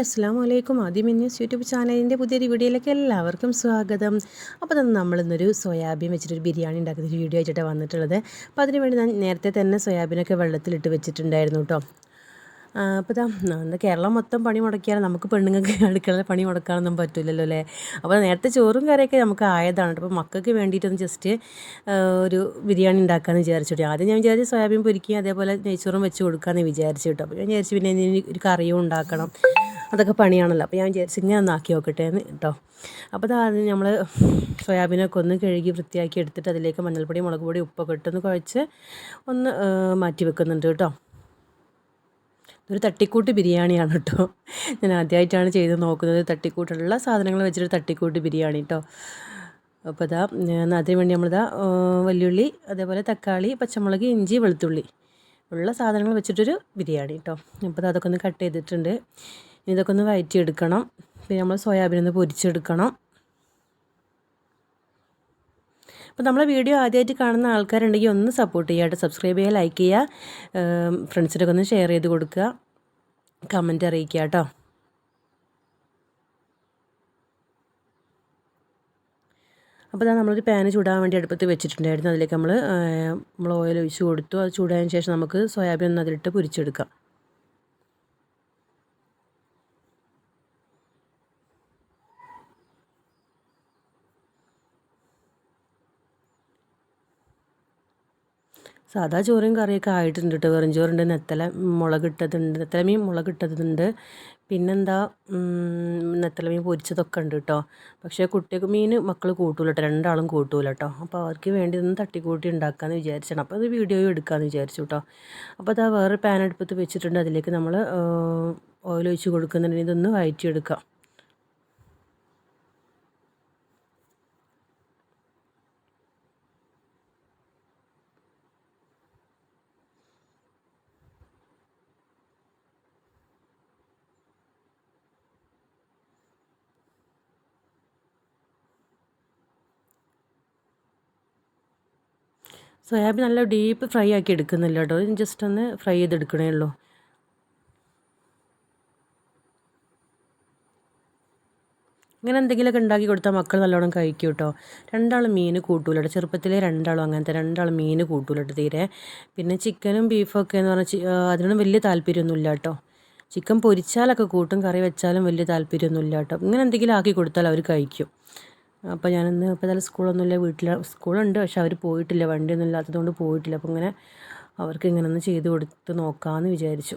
Hi അസ്സാം വലൈക്കും ആദ്യം ന്യൂസ് യൂട്യൂബ് ചാനലിന്റെ പുതിയൊരു വീഡിയോയിലേക്ക് എല്ലാവർക്കും സ്വാഗതം. അപ്പോൾ തന്നെ നമ്മളിന്നൊരു സോയാബീൻ വെച്ചിട്ടൊരു ബിരിയാണി ഉണ്ടാക്കുന്ന ഒരു വീഡിയോ ആയിട്ടാണ് വന്നിട്ടുള്ളത്. അപ്പോൾ അതിനുവേണ്ടി ഞാൻ നേരത്തെ തന്നെ സോയാബീനൊക്കെ വെള്ളത്തിലിട്ട് വെച്ചിട്ടുണ്ടായിരുന്നു കേട്ടോ. അപ്പോൾ ഇതാ ഇന്ന് കേരളം മൊത്തം പണി മുടക്കിയാലും നമുക്ക് പെണ്ണുങ്ങൾക്ക് അടുക്കളയിൽ പണി മുടക്കാനൊന്നും പറ്റില്ലല്ലോ അല്ലേ? അപ്പോൾ നേരത്തെ ചോറും കറിയൊക്കെ നമുക്ക് ആയതാണ് അപ്പോൾ മക്കൾക്ക് വേണ്ടിയിട്ടൊന്ന് ജസ്റ്റ് ഒരു ബിരിയാണി ഉണ്ടാക്കാമെന്ന് വിചാരിച്ചോട്ടെ ആദ്യം ഞാൻ വിചാരിച്ചു സോയാബീൻ പൊരിക്കുകയും അതേപോലെ നെയ്ച്ചോറും വെച്ച് കൊടുക്കാമെന്ന് വിചാരിച്ചു കേട്ടോ. അപ്പോൾ ഞാൻ വിചാരിച്ചു പിന്നെ ഒരു കറിയും ഉണ്ടാക്കണം. അതൊക്കെ പണിയാണല്ലോ. അപ്പോൾ ഞാൻ വിചാരിച്ചു ഇങ്ങനെ ഒന്ന് ആക്കി നോക്കട്ടെ എന്ന് കേട്ടോ അപ്പോൾ അത് നമ്മൾ സോയാബീനൊക്കെ ഒന്ന് കഴുകി വൃത്തിയാക്കി എടുത്തിട്ട് അതിലേക്ക് മഞ്ഞൾപ്പൊടി മുളക് പൊടി ഉപ്പൊക്കെ ഇട്ടൊന്ന് കുഴച്ച് ഒന്ന് മാറ്റി വെക്കുന്നുണ്ട് കേട്ടോ ഒരു തട്ടിക്കൂട്ട് ബിരിയാണിയാണ് കേട്ടോ ഞാൻ ആദ്യമായിട്ടാണ് ചെയ്ത് നോക്കുന്നത്. തട്ടിക്കൂട്ടുള്ള സാധനങ്ങൾ വെച്ചിട്ട് തട്ടിക്കൂട്ട് ബിരിയാണി കേട്ടോ അപ്പോൾ ഇതാ അതിന് വേണ്ടി നമ്മളിതാ വലിയുള്ളി അതേപോലെ തക്കാളി പച്ചമുളക് ഇഞ്ചി വെളുത്തുള്ളി ഉള്ള സാധനങ്ങൾ വെച്ചിട്ടൊരു ബിരിയാണി കേട്ടോ അപ്പോൾ അതൊക്കെ ഒന്ന് കട്ട് ചെയ്തിട്ടുണ്ട്. ഇതൊക്കെ ഒന്ന് വയറ്റിയെടുക്കണം. പിന്നെ നമ്മൾ സോയാബീൻ ഒന്ന് പൊരിച്ചെടുക്കണം. അപ്പോൾ നമ്മളെ വീഡിയോ ആദ്യമായിട്ട് കാണുന്ന ആൾക്കാരുണ്ടെങ്കിൽ ഒന്ന് സപ്പോർട്ട് ചെയ്യുക സബ്സ്ക്രൈബ് ചെയ്യുക ലൈക്ക് ചെയ്യുക. ഫ്രണ്ട്സിനൊക്കെ ഒന്ന് ഷെയർ ചെയ്ത് കൊടുക്കുക. കമന്റ് അറിയിക്കുക കേട്ടോ. അപ്പോൾ അതാ നമ്മളൊരു പാന് ചൂടാൻ വേണ്ടി അടുപ്പത്ത് വെച്ചിട്ടുണ്ടായിരുന്നു. അതിലേക്ക് നമ്മൾ നമ്മൾ ഓയിൽ ഒഴിച്ച് കൊടുത്തു. അത് ചൂടായതിന് ശേഷം നമുക്ക് സോയാബീൻ ഒന്ന് അതിലിട്ട് പൊരിച്ചെടുക്കാം. സാധാ ചോറും കറിയൊക്കെ ആയിട്ടുണ്ട് കേട്ടോ വെറും ചോറുണ്ട് നെത്തല മുളകിട്ടതുണ്ട് നെത്തല മീൻ മുളകിട്ടതുണ്ട് പിന്നെന്താ നെത്തല മീൻ പൊരിച്ചതൊക്കെ ഉണ്ട് കേട്ടോ പക്ഷേ കുട്ടികൾക്ക് മീൻ മക്കൾ കൂട്ടൂല കേട്ടോ രണ്ടാളും കൂട്ടൂല കേട്ടോ അപ്പോൾ അവർക്ക് വേണ്ടി ഒന്ന് തട്ടിക്കൂട്ടി ഉണ്ടാക്കാമെന്ന് വിചാരിച്ചാണ്. അപ്പോൾ അത് വീഡിയോ എടുക്കാമെന്ന് വിചാരിച്ചു കേട്ടോ അപ്പോൾ അതാ വേറെ പാൻ അടുപ്പത്ത് വെച്ചിട്ടുണ്ട്. അതിലേക്ക് നമ്മൾ ഓയിൽ ഒഴിച്ച് കൊടുക്കുന്നുണ്ടെങ്കിൽ ഇതൊന്ന് വയറ്റിയെടുക്കാം. സോയാബീൻ നല്ല ഡീപ്പ് ഫ്രൈ ആക്കി എടുക്കുന്നില്ല കേട്ടോ. ജസ്റ്റ് ഒന്ന് ഫ്രൈ ചെയ്തെടുക്കണേ ഉള്ളൂ. ഇങ്ങനെ എന്തെങ്കിലുമൊക്കെ ഉണ്ടാക്കി കൊടുത്താൽ മക്കൾ നല്ലോണം കഴിക്കും കേട്ടോ. രണ്ടാളും മീൻ കൂട്ടൂല ചെറുപ്പത്തിലെ രണ്ടാളും അങ്ങനത്തെ രണ്ടാളും മീൻ കൂട്ടൂല തീരെ. പിന്നെ ചിക്കനും ബീഫൊക്കെ എന്ന് പറഞ്ഞാൽ അതിനൊന്നും വലിയ താല്പര്യമൊന്നുമില്ല കേട്ടോ. ചിക്കൻ പൊരിച്ചാലൊക്കെ കൂട്ടും കറി വെച്ചാലും വലിയ താല്പര്യമൊന്നുമില്ല കേട്ടോ. ഇങ്ങനെ എന്തെങ്കിലും ആക്കി കൊടുത്താൽ അവർ കഴിക്കും. അപ്പോൾ ഞാനിന്ന് ഇപ്പോൾ ഏതായാലും സ്കൂളൊന്നുമില്ല. വീട്ടിൽ സ്കൂളുണ്ട് പക്ഷെ അവർ പോയിട്ടില്ല. വണ്ടിയൊന്നും ഇല്ലാത്തതുകൊണ്ട് പോയിട്ടില്ല. അപ്പോൾ ഇങ്ങനെ അവർക്ക് ഇങ്ങനെ ഒന്ന് ചെയ്ത് കൊടുത്ത് നോക്കാമെന്ന് വിചാരിച്ചു.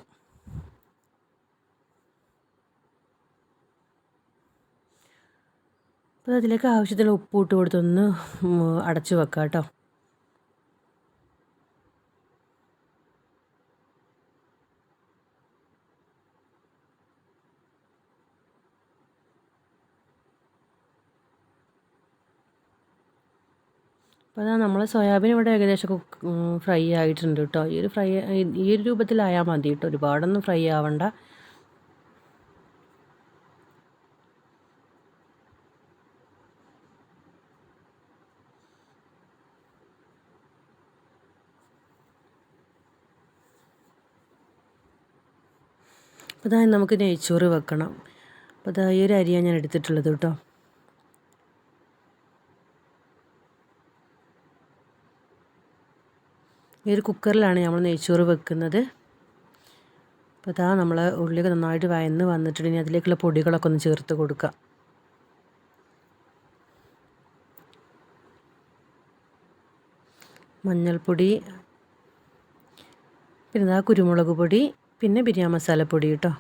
അപ്പോൾ അതിലേക്ക് ആവശ്യത്തിലുള്ള ഉപ്പ് ഇട്ട് കൊടുത്തൊന്ന് അടച്ചു വെക്കാം കേട്ടോ അപ്പോൾ അതാ നമ്മൾ സോയാബീൻ ഇവിടെ ഏകദേശം ഫ്രൈ ആയിട്ടുണ്ട് കേട്ടോ ഈ ഒരു ഫ്രൈ ഈ ഒരു രൂപത്തിലായാൽ മതി കേട്ടോ ഒരുപാടൊന്നും ഫ്രൈ ആവണ്ട. അപ്പോൾ അതായത് നമുക്ക് നെയ്ച്ചോറ് വെക്കണം. അപ്പോൾ ഈ ഒരു അരിയാണ് ഞാൻ എടുത്തിട്ടുള്ളത് കേട്ടോ ഈ ഒരു കുക്കറിലാണ് നമ്മൾ നെയ്ച്ചോറ് വെക്കുന്നത്. അപ്പോൾ അതാ നമ്മൾ ഉള്ളിയൊക്കെ നന്നായിട്ട് വയന്ന് വന്നിട്ടുണ്ടെങ്കിൽ അതിലേക്കുള്ള പൊടികളൊക്കെ ഒന്ന് ചേർത്ത് കൊടുക്കുക മഞ്ഞൾപ്പൊടി പിന്നെ ഇതാ കുരുമുളക് പൊടി പിന്നെ ബിരിയാണി മസാലപ്പൊടി കേട്ടോ.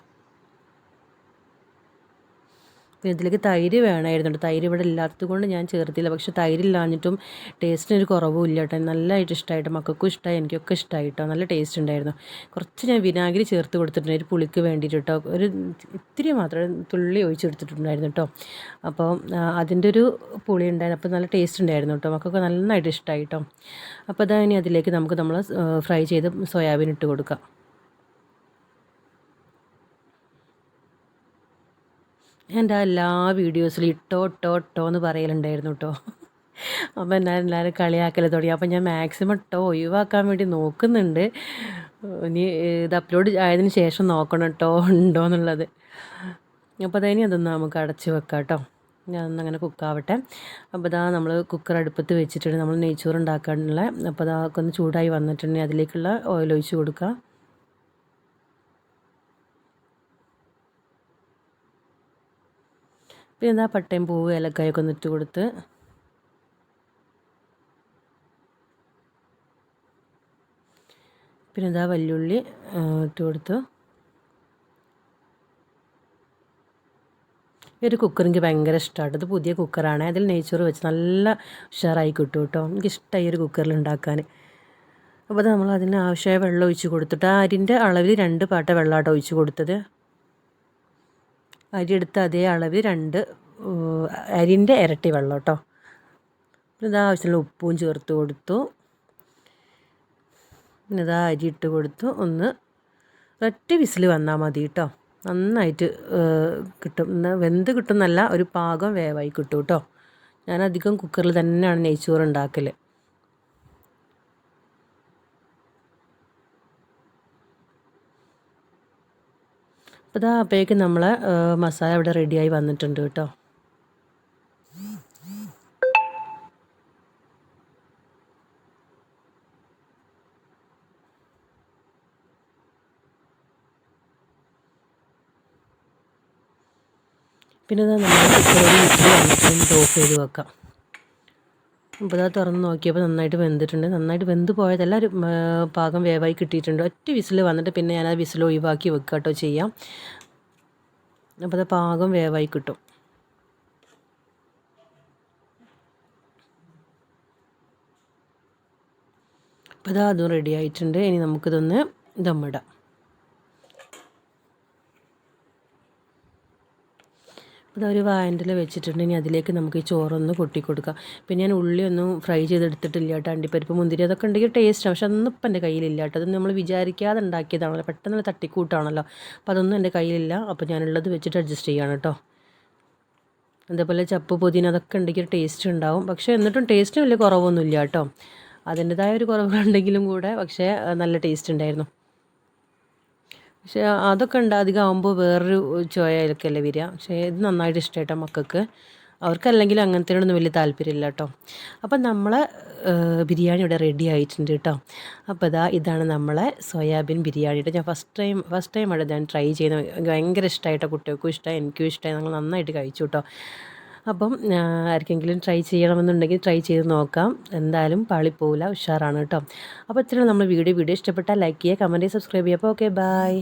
പിന്നെ ഇതിലേക്ക് തൈര് വേണമായിരുന്നു തൈര് ഇവിടെ ഇല്ലാത്തത് കൊണ്ട് ഞാൻ ചേർത്തില്ല. പക്ഷെ തൈരില്ലാഞ്ഞിട്ടും ടേസ്റ്റിന് ഒരു കുറവും ഇല്ല കേട്ടോ. നല്ലതായിട്ട് ഇഷ്ടമായിട്ട് മക്കൾക്കും ഇഷ്ടമായി എനിക്കൊക്കെ ഇഷ്ടമായി കേട്ടോ. നല്ല ടേസ്റ്റ് ഉണ്ടായിരുന്നു. കുറച്ച് ഞാൻ വിനാഗിരി ചേർത്ത് കൊടുത്തിട്ടുണ്ട്. ഒരു പുളിക്ക് വേണ്ടിയിട്ട് കേട്ടോ. ഒരു ഇത്തിരി മാത്രം തുള്ളി ഒഴിച്ചെടുത്തിട്ടുണ്ടായിരുന്നു കേട്ടോ. അപ്പോൾ അതിന്റെ ഒരു പുളി ഉണ്ടായിരുന്നു. അപ്പോൾ നല്ല ടേസ്റ്റ് ഉണ്ടായിരുന്നു കേട്ടോ. മക്കൾക്ക് നന്നായിട്ട് ഇഷ്ടമായി കേട്ടോ. അപ്പോൾ അതാ ഇനി അതിലേക്ക് നമുക്ക് നമ്മൾ ഫ്രൈ ചെയ്ത് സോയാബീൻ ഇട്ട് കൊടുക്കാം. എന്റെ എല്ലാ വീഡിയോസിലും ഇട്ടോ ഇട്ടോ ഇട്ടോ എന്ന് പറയലുണ്ടായിരുന്നു കേട്ടോ അപ്പോൾ എന്നാലും എല്ലാവരും കളിയാക്കൽ തുടങ്ങി. അപ്പോൾ ഞാൻ മാക്സിമം ഇട്ടോ ഒഴിവാക്കാൻ വേണ്ടി നോക്കുന്നുണ്ട്. ഇനി ഇത് അപ്ലോഡ് ആയതിനു ശേഷം നോക്കണം കേട്ടോ ഉണ്ടോ എന്നുള്ളത്. അപ്പോൾ അതിനി അതൊന്ന് നമുക്ക് അടച്ച് വെക്കാം കേട്ടോ ഞാൻ അങ്ങനെ കുക്കാവട്ടെ അപ്പോൾ ഇതാ നമ്മൾ കുക്കർ അടുപ്പത്ത് വെച്ചിട്ടുണ്ട്. നമ്മൾ നെയ്ച്ചോറ് ഉണ്ടാക്കാനുള്ള അപ്പോൾ അതൊക്കെ ഒന്ന് ചൂടായി വന്നിട്ടുണ്ടെങ്കിൽ അതിലേക്കുള്ള ഓയിൽ ഒഴിച്ച് കൊടുക്കുക പിന്നെ എന്താ പട്ടയും പൂവ് ഏലക്കായൊക്കെ ഒന്ന് ഇട്ട് കൊടുത്ത്. പിന്നെ എന്താ വല്യുള്ളി ഇട്ട് കൊടുത്തു. ഈ ഒരു കുക്കർ എനിക്ക് ഭയങ്കര ഇഷ്ടമാണ് ഇത് പുതിയ കുക്കറാണ് അതിൽ നെയ്ച്ചോറ് വെച്ച് നല്ല ഉഷാറായി കിട്ടും കേട്ടോ. എനിക്കിഷ്ടമായി ഒരു കുക്കറിൽ ഉണ്ടാക്കാൻ. അപ്പോൾ നമ്മൾ അതിന് ആവശ്യമായ വെള്ളം ഒഴിച്ച് കൊടുത്തിട്ട് ആ അരിന്റെ അളവിൽ രണ്ട് പാട്ട വെള്ളമാട്ടോ ഒഴിച്ച് കൊടുത്തത്. അരി എടുത്ത അതേ അളവിൽ രണ്ട് അരിന്റെ ഇരട്ടി വെള്ളം കേട്ടോ ഇതാ ആവശ്യമുള്ള ഉപ്പും ചേർത്ത് കൊടുത്തു. ഇതാ അരി ഇട്ട് കൊടുത്തു. ഒന്ന് ഒറ്റ വിസിൽ വന്നാൽ മതി കേട്ടോ നന്നായിട്ട് കിട്ടും. വെന്ത് കിട്ടുന്നല്ല ഒരു പാകം വേവായി കിട്ടും കേട്ടോ ഞാൻ അധികം കുക്കറിൽ തന്നെയാണ് നെയ്ച്ചോറ് ഉണ്ടാക്കൽ അപ്പോൾ ഇതാ അപ്പോഴേക്കും നമ്മളെ മസാല ഇവിടെ റെഡിയായി വന്നിട്ടുണ്ട് കേട്ടോ. പിന്നെ നമ്മൾ കുക്കറിൽ ഓഫ് ചെയ്ത് വെക്കാം. അപ്പോൾ അത് തുറന്ന് നോക്കിയപ്പോൾ നന്നായിട്ട് വെന്തിട്ടുണ്ട്. നന്നായിട്ട് വെന്ത് പോയതല്ല ഒരു പാകം വേവായി കിട്ടിയിട്ടുണ്ട്. ഒറ്റ വിസിൽ വന്നിട്ട് പിന്നെ ആ വിസിൽ ഒഴിവാക്കി വെക്കുക കേട്ടോ ചെയ്യാം. അപ്പോൾ അത് പാകം വേവായി കിട്ടും. അപ്പോൾ അതും റെഡി ആയിട്ടുണ്ട്. ഇനി നമുക്കിതൊന്ന് ദമ്മിടാം അതൊരു വായന്റിൽ ഇനി അതിലേക്ക് നമുക്ക് ഈ ചോറൊന്ന് കൊടുക്കാം പിന്നെ ഞാൻ ഉള്ളി ഒന്നും ഫ്രൈ ചെയ്തെടുത്തിട്ടില്ല കേട്ടോ. അണ്ടിപ്പരിപ്പ് മുന്തിരി അതൊക്കെ ഉണ്ടെങ്കിൽ ടേസ്റ്റാണ് പക്ഷെ അതൊന്നും ഇപ്പം എന്റെ കയ്യിലില്ല കേട്ടോ. അത് നമ്മൾ വിചാരിക്കാതെ ഉണ്ടാക്കിയതാണല്ലോ. പെട്ടെന്ന് തട്ടിക്കൂട്ടാണല്ലോ. അപ്പോൾ അതൊന്നും എന്റെ കയ്യിലില്ല. അപ്പോൾ ഞാനുള്ളത് വെച്ചിട്ട് അഡ്ജസ്റ്റ് ചെയ്യാണ് കേട്ടോ. അതേപോലെ ചപ്പ് പുതിന അതൊക്കെ ഉണ്ടെങ്കിൽ ടേസ്റ്റ് ഉണ്ടാവും. പക്ഷേ എന്നിട്ടും ടേസ്റ്റും വലിയ കുറവൊന്നുമില്ല കേട്ടോ. അതിന്റെതായ ഒരു കുറവുണ്ടെങ്കിലും കൂടെ പക്ഷേ നല്ല ടേസ്റ്റ് ഉണ്ടായിരുന്നു. പക്ഷേ അതൊക്കെ ഉണ്ട് അധികം ആകുമ്പോൾ വേറൊരു ചോയയിലൊക്കെയല്ലേ വരിക. പക്ഷേ ഇത് നന്നായിട്ട് ഇഷ്ടമായിട്ടോ മക്കൾക്ക്. അവർക്കല്ലെങ്കിൽ അങ്ങനത്തേനൊന്നും വലിയ താല്പര്യമില്ല കേട്ടോ. അപ്പം നമ്മളെ ബിരിയാണി ഇവിടെ റെഡി ആയിട്ടുണ്ട് കേട്ടോ. അപ്പോൾ ഇതാ ഇതാണ് നമ്മളെ സോയാബീൻ ബിരിയാണി കേട്ടോ. ഞാൻ ഫസ്റ്റ് ടൈം ഫസ്റ്റ് ടൈം അവിടെ ഞാൻ ട്രൈ ചെയ്യുന്നത്. ഭയങ്കര ഇഷ്ടമായിട്ടോ കുട്ടികൾക്കും ഇഷ്ടമായി എനിക്കും ഇഷ്ടമായി. ഞങ്ങൾ നന്നായിട്ട് കഴിച്ചു കേട്ടോ. അപ്പം ആർക്കെങ്കിലും ട്രൈ ചെയ്യണമെന്നുണ്ടെങ്കിൽ ട്രൈ ചെയ്ത് നോക്കാം. എന്തായാലും പാളിപ്പോവില്ല ഉഷാറാണ് കേട്ടോ. അപ്പോൾ ഇത്രയും നമ്മൾ വീഡിയോ. വീഡിയോ ഇഷ്ടപ്പെട്ടാൽ ലൈക്ക് ചെയ്യുക കമന്റ് സബ്സ്ക്രൈബ് ചെയ്യുക. അപ്പോൾ ഓക്കെ ബൈ